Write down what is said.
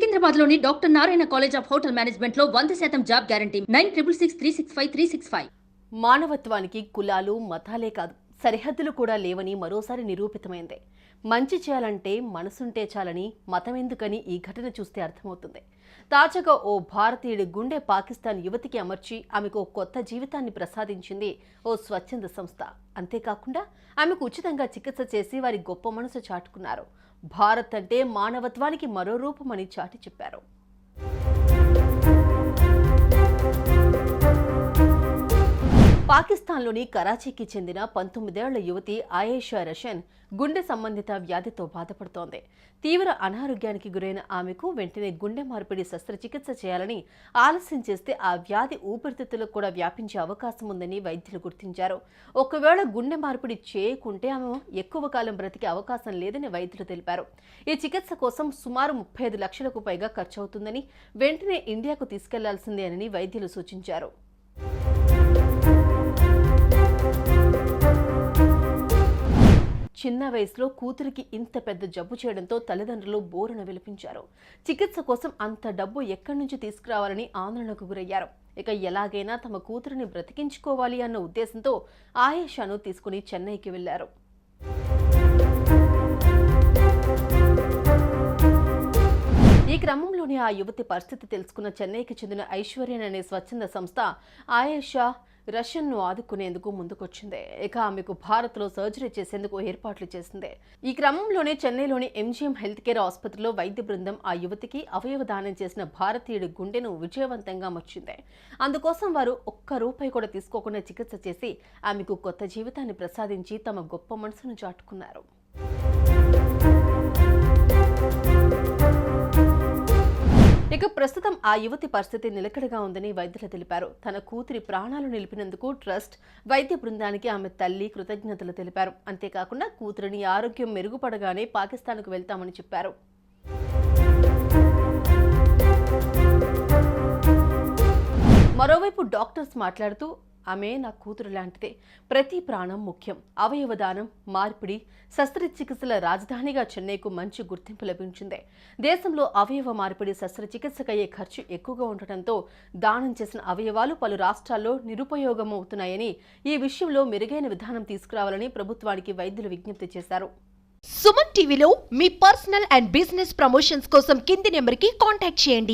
సికింద్రాబాద్లోని doctor Narayana college of hotel మేనేజ్మెంట్లో వంద శాతం job guarantee. Nine triple six three six five three six five. మానవత్వానికి కులాలు మతాలే కాదు. సరిహద్దులు కూడా లేవని మరోసారి నిరూపితమైంది. మంచి చేయాలంటే మనసుంటే చాలని మతం ఎందుకని ఈ ఘటన చూస్తే అర్థమవుతుంది. తాజాగా ఓ భారతీయుడి గుండె పాకిస్తాన్ యువతికి అమర్చి ఆమెకు ఓ కొత్త జీవితాన్ని ప్రసాదించింది ఓ స్వచ్ఛంద సంస్థ. అంతేకాకుండా ఆమెకు ఉచితంగా చికిత్స చేసి వారి గొప్ప మనసు చాటుకున్నారు. భారత్ అంటే మానవత్వానికి మరో రూపమని చాటి చెప్పారు. పాకిస్తాన్లోని కరాచీకి చెందిన పంతొమ్మిదేళ్ళ యువతి ఆయేషా రషన్ గుండె సంబంధిత వ్యాధితో బాధపడుతోంది. తీవ్ర అనారోగ్యానికి గురైన ఆమెకు వెంటనే గుండె మార్పిడి శస్త్రచికిత్స చేయాలని ఆలస్యం చేస్తే ఆ వ్యాధి ఊపిరితిత్తులకు కూడా వ్యాపించే అవకాశం ఉందని వైద్యులు గుర్తించారు. ఒకవేళ గుండె మార్పిడి చేయకుంటే ఆమె ఎక్కువ కాలం బ్రతికే అవకాశం లేదని వైద్యులు తెలిపారు. ఈ చికిత్స కోసం సుమారు ముప్పై ఐదు లక్షలకు పైగా ఖర్చవుతుందని వెంటనే ఇండియాకు తీసుకెళ్ళాల్సిందేనని వైద్యులు సూచించారు. చిన్న వయసులో కూతురికి ఇంత పెద్ద జబ్బు చేయడంతో తల్లిదండ్రులు బోరున విలిపించారు. చికిత్స కోసం అంత డబ్బు ఎక్కడి నుంచి తీసుకురావాలని ఆందోళనకు గురయ్యారు. ఇక ఎలాగైనా తమ కూతురిని బ్రతికించుకోవాలి అన్న ఉద్దేశంతో ఆయేషాను తీసుకుని చెన్నైకి వెళ్ళారు ఈ క్రమంలోనే ఆ యువతి పరిస్థితి తెలుసుకున్న చెన్నైకి చెందిన ఐశ్వర్యన్ అనే స్వచ్ఛంద సంస్థ ఆయేషా రష్యన్ను ఆదుకునేందుకు ముందుకొచ్చింది. ఇక ఆమెకు భారత్లో సర్జరీ చేసేందుకు ఏర్పాట్లు చేసింది. ఈ క్రమంలోనే చెన్నైలోని ఎంజీఎం హెల్త్ కేర్ ఆసుపత్రిలో వైద్య బృందం ఆ యువతికి అవయవ దానం చేసిన భారతీయుడి గుండెను విజయవంతంగా మర్చింది అందుకోసం వారు ఒక్క రూపాయి కూడా తీసుకోకుండా చికిత్స చేసి ఆమెకు కొత్త జీవితాన్ని ప్రసాదించి తమ గొప్ప మనసును చాటుకున్నారు. ఇక ప్రస్తుతం ఆ యువతి పరిస్థితి నిలకడగా ఉందని వైద్యులు తెలిపారు. తన కూతురి ప్రాణాలు నిలిపినందుకు ట్రస్ట్ వైద్య బృందానికి ఆమె తల్లి కృతజ్ఞతలు తెలిపారు. అంతేకాకుండా కూతురిని ఆరోగ్యం మెరుగుపడగానే పాకిస్తాన్కు వెళ్తామని చెప్పారు. మరోవైపు డాక్టర్స్ మాట్లాడుతూ ఆమె నా కూతురు లాంటిదే. ప్రతి ప్రాణం ముఖ్యం. అవయవ దానం మార్పిడి శస్త్రచికిత్సల రాజధానిగా చెన్నైకు మంచి గుర్తింపు లభించింది. దేశంలో అవయవ మార్పిడి శస్త్రచికిత్సకయ్యే ఖర్చు ఎక్కువగా ఉండటంతో దానం చేసిన అవయవాలు పలు రాష్ట్రాల్లో నిరుపయోగం అవుతున్నాయని ఈ విషయంలో మెరుగైన విధానం తీసుకురావాలని ప్రభుత్వానికి వైద్యులు విజ్ఞప్తి చేశారు. సుమన్ టీవీలో మీ పర్సనల్ అండ్ బిజినెస్ ప్రమోషన్స్ కోసం కింది నెంబర్కి కాంటాక్ట్ చేయండి.